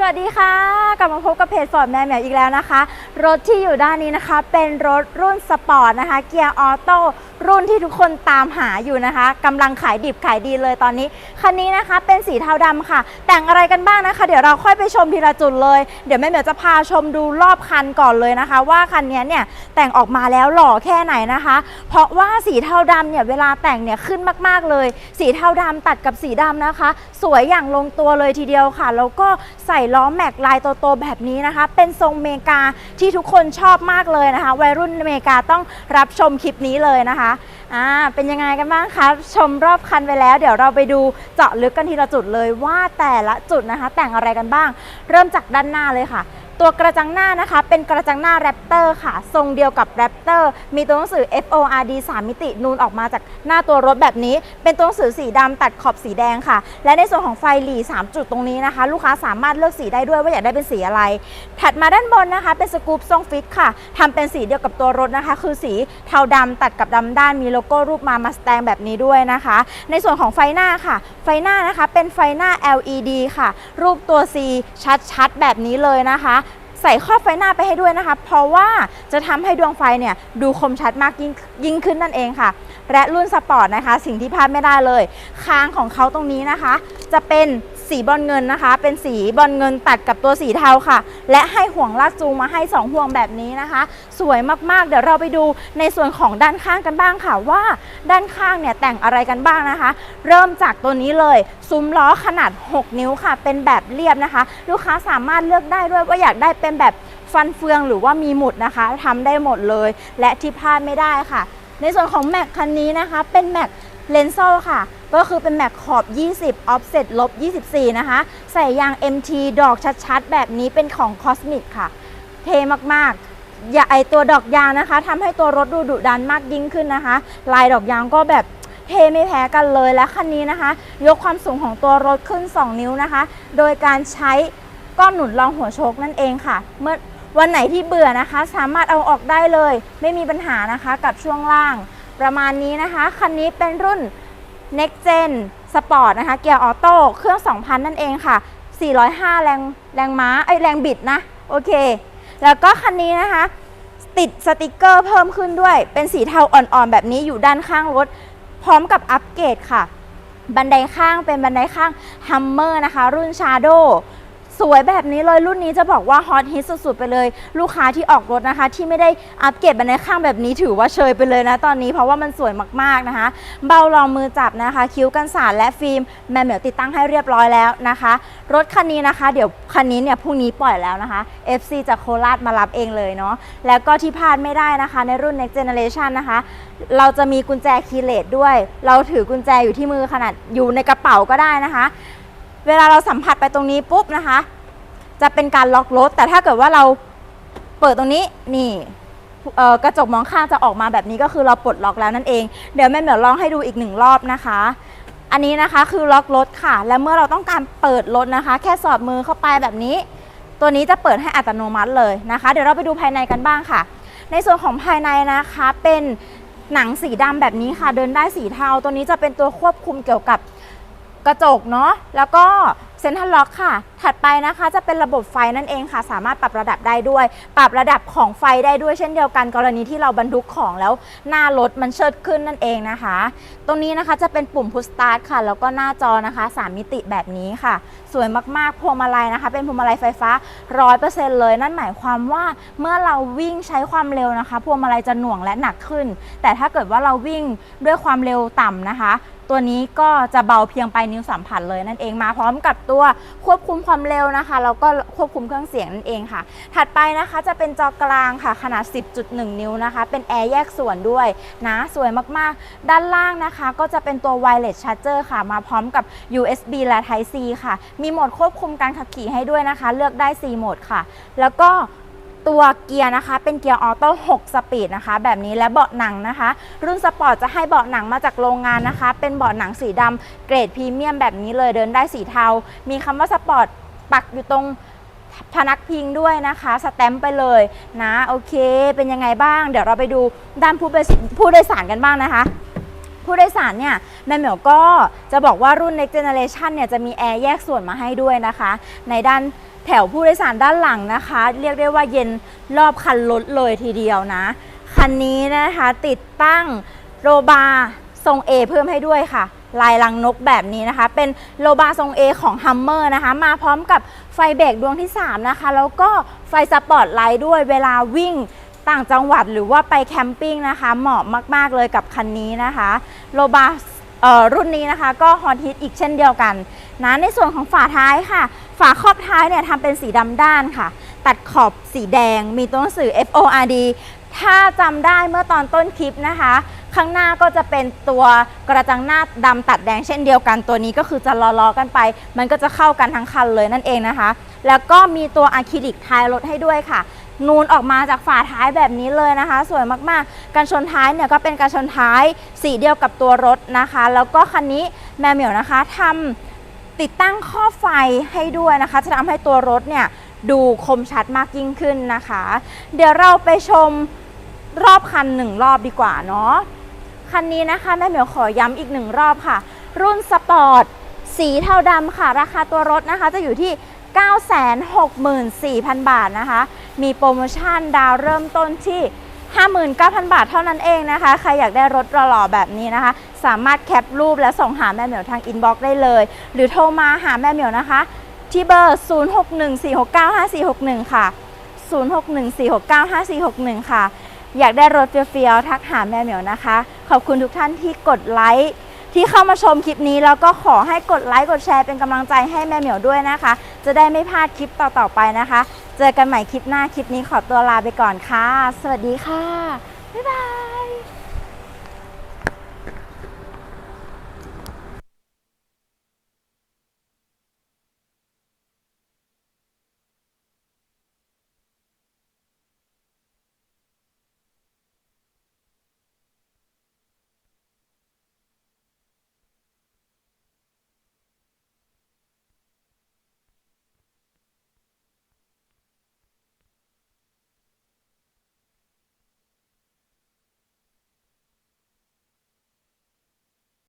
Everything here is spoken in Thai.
สวัสดีค่ะ กลับมาพบกับเพจฟอร์ดแมนแมวอีกแล้วนะคะ รถที่อยู่ด้านนี้นะคะ เป็นรถรุ่นสปอร์ตนะคะเกียร์ออโต้รุ่นที่ทุกคนตามหาอยู่นะคะกำลังขายดิบขายดีเลยตอนนี้ คันนี้นะคะเป็นสีเทาดำค่ะ แต่งอะไรกันบ้างนะคะ เดี๋ยวเราค่อยไปชมทีละจุดเลย เดี๋ยวแม่เหมียวจะพาชมดูรอบคันก่อนเลยนะคะ ว่าคันนี้เนี่ยแต่งออกมาแล้วหล่อแค่ไหนนะคะ เพราะว่าสีเทาดำเนี่ยเวลาแต่งเนี่ยขึ้นมากๆเลย สีเทาดำตัดกับสีดำนะคะ สวยอย่างลงตัวเลยทีเดียวค่ะแล้วก็ใส่ล้อแม็กลายโตๆแบบนี้นะคะ เป็นทรงเมกาที่ทุกคนชอบมากเลยนะคะ วัยรุ่นเมกาต้องรับชมคลิปนี้เลยนะคะอ่าเป็นยังไงกันบ้างคะ ชมรอบคันไปแล้ว เดี๋ยวเราไปดูเจาะลึกกันทีละจุดเลยว่าแต่ละจุดนะคะ แต่งอะไรกันบ้าง เริ่มจากด้านหน้าเลยค่ะ ตัวกระจังหน้านะคะ เป็นกระจังหน้าแรปเตอร์ค่ะ ทรงเดียวกับแรปเตอร์มีตัวหนังสือ FORD 3 มิตินูนออกมาจากหน้าตัวรถแบบนี้ เป็นตัวหนังสือสีดำตัดขอบสีแดงค่ะ และในส่วนของไฟหลี3 จุดตรงนี้นะคะ ลูกค้าสามารถเลือกสีได้ด้วยว่าอยากได้เป็นสีอะไร ถัดมาด้านบนนะคะ เป็นสกูปทรงฟิตค่ะทำเป็นสีเดียวกับตัวรถนะคะ คือสีเทาดำตัดกับดำด้านมีโลโก้รูปมามาสแตงแบบนี้ด้วยนะคะ ในส่วนของไฟหน้าค่ะ ไฟหน้านะคะเป็นไฟหน้า LED ค่ะ รูปตัว C ชัดๆแบบนี้เลยนะคะ ใส่ครอบไฟหน้าไปให้ด้วยนะคะ เพราะว่าจะทำให้ดวงไฟเนี่ยดูคมชัดมากยิ่ง ยิ่งขึ้นนั่นเองค่ะ และรุ่นสปอร์ตนะคะ สิ่งที่พลาดไม่ได้เลย ค้างของเขาตรงนี้นะคะ จะเป็นสีบอลเงินนะคะ เป็นสีบอลเงินตัดกับตัวสีเทาค่ะ และให้ห่วงลากจูงมาให้ 2 ห่วงแบบนี้นะคะ สวยมากๆ เดี๋ยวเราไปดูในส่วนของด้านข้างกันบ้างค่ะว่า ด้านข้างเนี่ยแต่งอะไรกันบ้างนะคะ เริ่มจากตัวนี้เลยซุ้มล้อขนาด 6 นิ้วค่ะ เป็นแบบเรียบนะคะ ลูกค้าสามารถเลือกได้ด้วยว่าอยากได้เป็นแบบ ฟันเฟืองหรือว่ามีหมุดนะคะทำได้หมดเลย และที่พลาดไม่ได้ค่ะ ในส่วนของแม็กคันนี้นะคะ เป็นแม็กเลนโซค่ะ ก็คือเป็นแม็กขอบ 20 offset ลบ 24 นะคะ ใส่ยาง MT ดอกชัดๆ แบบนี้เป็นของ Cosmic ค่ะ เทมากๆ อย่าไอตัวดอกยางนะคะทำให้ตัวรถดูดุดันมากยิ่งขึ้นนะคะ ลายดอกยางก็แบบเทไม่แพ้กันเลยและคันนี้นะคะ ยกความสูงของตัวรถขึ้น 2 นิ้วนะคะ โดยการใช้ก้อนหนุนรองหัวโชคนั่นเองค่ะ เมื่อ วันไหนที่เบื่อนะคะ สามารถเอาออกได้เลย ไม่มีปัญหานะคะกับช่วงล่าง ประมาณนี้นะคะ คันนี้เป็นรุ่น Next Gen Sport นะคะ เกียร์ออโต้เครื่อง 2,000 นั่นเองค่ะ 405 แรงแรงม้าไอแรงบิดนะ โอเค แล้วก็คันนี้นะคะ ติดสติกเกอร์เพิ่มขึ้นด้วย เป็นสีเทาอ่อนๆ แบบนี้อยู่ด้านข้างรถ พร้อมกับอัปเกรดค่ะ บันไดข้างเป็นบันไดข้าง Hummer นะคะ รุ่น Shadow สวยแบบนี้เลยรุ่นนี้จะบอกว่าฮอตฮิตสุดๆไปเลย ลูกค้าที่ออกรถนะคะ ที่ไม่ได้อัปเกรดบันไดข้างแบบนี้ถือว่าเชยไปเลยนะตอนนี้เพราะว่ามันสวยมากๆนะคะ เบารองมือจับนะคะ คิ้วกันสาดและฟิล์มแมมเหมียวติดตั้งให้เรียบร้อยแล้วนะคะ รถคันนี้นะคะ เดี๋ยวคันนี้เนี่ยพรุ่งนี้ปล่อยแล้วนะคะ FC จากโคราชมารับเองเลยเนาะแล้วก็ที่พลาดไม่ได้นะคะ ในรุ่น next generation นะคะ เราจะมีกุญแจคีเลสด้วย เราถือกุญแจอยู่ที่มือขนาดอยู่ในกระเป๋าก็ได้นะคะ เวลาเราสัมผัสไปตรงนี้ปุ๊บนะคะ จะเป็นการล็อกรถ แต่ถ้าเกิดว่าเราเปิดตรงนี้นี่กระจกมองข้างจะออกมาแบบนี้ก็คือเราปลดล็อกแล้วนั่นเอง เดี๋ยวแม่เหมียวลองให้ดูอีกหนึ่งรอบนะคะ อันนี้นะคะคือล็อกรถค่ะ และเมื่อเราต้องการเปิดรถนะคะ แค่สอดมือเข้าไปแบบนี้ ตัวนี้จะเปิดให้อัตโนมัติเลยนะคะ เดี๋ยวเราไปดูภายในกันบ้างค่ะ ในส่วนของภายในนะคะเป็นหนังสีดำแบบนี้ค่ะ เดินได้สีเทาตัวนี้จะเป็นตัวควบคุมเกี่ยวกับ กระจกเนาะแล้วก็เซ็นทรัลล็อกค่ะ ถัดไปนะคะจะเป็นระบบไฟนั่นเองค่ะ สามารถปรับระดับได้ด้วย ปรับระดับของไฟได้ด้วยเช่นเดียวกัน กรณีที่เราบรรทุกของแล้วหน้ารถมันเชิดขึ้นนั่นเองนะคะ ตรงนี้นะคะจะเป็นปุ่มพุชสตาร์ทค่ะ แล้วก็หน้าจอนะคะ 3 มิติแบบนี้ค่ะ สวยมากๆพวงมาลัยนะคะ เป็นพวงมาลัยไฟฟ้า 100%เลยนั่นหมายความว่าเมื่อเราวิ่งใช้ความเร็วนะคะ พวงมาลัยจะหน่วงและหนักขึ้น แต่ถ้าเกิดว่าเราวิ่งด้วยความเร็วต่ำนะคะ ตัวนี้ก็จะเบาเพียงไปนิ้วสัมผัสเลยนั่นเองมาพร้อมกับตัวควบคุมความเร็วนะคะแล้วก็ควบคุมเครื่องเสียงนั่นเองค่ะ ถัดไปนะคะจะเป็นจอกลางค่ะขนาด 10.1 นิ้วนะคะ เป็นแอร์แยกส่วนด้วยนะสวยมากๆ ด้านล่างนะคะ ก็จะเป็นตัว wireless charger ค่ะ มาพร้อมกับ USB และ Type C ค่ะ มีโหมดควบคุมการขับขี่ให้ด้วยนะคะ เลือกได้ 4 โหมดค่ะ แล้วก็ ตัวเกียร์นะคะ เป็นเกียร์ออโต้6สปีดนะคะ แบบนี้และเบาะหนังนะคะ รุ่นสปอร์ตจะให้เบาะหนังมาจากโรงงานนะคะ เป็นเบาะหนังสีดำเกรดพรีเมียมแบบนี้เลยเดินได้สีเทา มีคำว่าสปอร์ตปักอยู่ตรงพนักพิงด้วยนะคะสแตมป์ไปเลยนะโอเค เป็นยังไงบ้าง เดี๋ยวเราไปดูด้านผู้โดยผู้โดยสารกันบ้างนะคะผู้โดยสารเนี่ยแม่เหมียวก็จะบอกว่ารุ่น next generation เนี่ยจะมีแอร์แยกส่วนมาให้ด้วยนะคะ ในด้าน แถวผู้โดยสารด้านหลังนะคะ เรียกได้ว่าเย็นรอบคันรถเลยทีเดียวนะ คันนี้นะคะติดตั้งโรบาทรง A เพิ่มให้ด้วยค่ะ ลายลังนกแบบนี้นะคะ เป็นโลบาทรง A ของ Hummer นะคะ มาพร้อมกับไฟเบรกดวงที่ 3 นะคะ แล้วก็ไฟสปอร์ตไลท์ด้วยเวลาวิ่งต่างจังหวัดหรือว่าไปแคมปิ้งนะคะ เหมาะมาก ๆ เลยกับคันนี้นะคะ โลบาเอ่อรุ่นนี้นะคะ ก็ฮอตฮิตอีกเช่นเดียวกันนะในส่วนของฝาท้ายค่ะ ฝาครอบท้ายเนี่ยทำเป็นสีดำด้านค่ะ ตัดขอบสีแดง มีตัวหนังสือ FORD ถ้าจำได้เมื่อตอนต้นคลิปนะคะ ข้างหน้าก็จะเป็นตัวกระจังหน้าดำตัดแดงเช่นเดียวกันตัวนี้ก็คือจะล้อๆกันไป มันก็จะเข้ากันทั้งคันเลยนั่นเองนะคะ แล้วก็มีตัวอะคริลิกท้ายรถให้ด้วยค่ะ นูนออกมาจากฝาท้ายแบบนี้เลยนะคะ สวยมากๆการชนท้ายเนี่ยก็เป็นการชนท้ายสีเดียวกับตัวรถนะคะ แล้วก็คันนี้แมวเหมียวนะคะทำ ติดตั้งข้อไฟให้ด้วยนะคะ จะทำให้ตัวรถเนี่ยดูคมชัดมากยิ่งขึ้นนะคะ เดี๋ยวเราไปชมรอบคันหนึ่งรอบดีกว่าเนาะคันนี้นะคะแม่เหมียวขอย้ำอีกหนึ่งรอบค่ะ รุ่นสปอร์ตสีเทาดำค่ะ ราคาตัวรถนะคะจะอยู่ที่ 964,000 บาทนะคะ มีโปรโมชั่นดาวเริ่มต้นที่ 59,000 บาทเท่านั้นเองนะคะ ใครอยากได้รถหล่อๆแบบนี้นะคะ สามารถแคปรูปและส่งหาแม่เหมียวทางอินบ็อกซ์ได้เลย หรือโทรมาหาแม่เหมียวนะคะ ที่เบอร์ 0614695461 ค่ะ 0614695461 ค่ะ อยากได้รถเฟียวๆทักหาแม่เหมียวนะคะ ขอบคุณทุกท่านที่กดไลค์ ที่เข้ามาชมคลิปนี้แล้วก็ขอให้กดไลค์กดแชร์เป็นกำลังใจให้แม่เหมียวด้วยนะคะ จะได้ไม่พลาดคลิปต่อๆไปนะคะ เจอกันใหม่คลิปหน้าคลิปนี้ขอตัวลาไปก่อนค่ะ สวัสดีค่ะบ๊ายบาย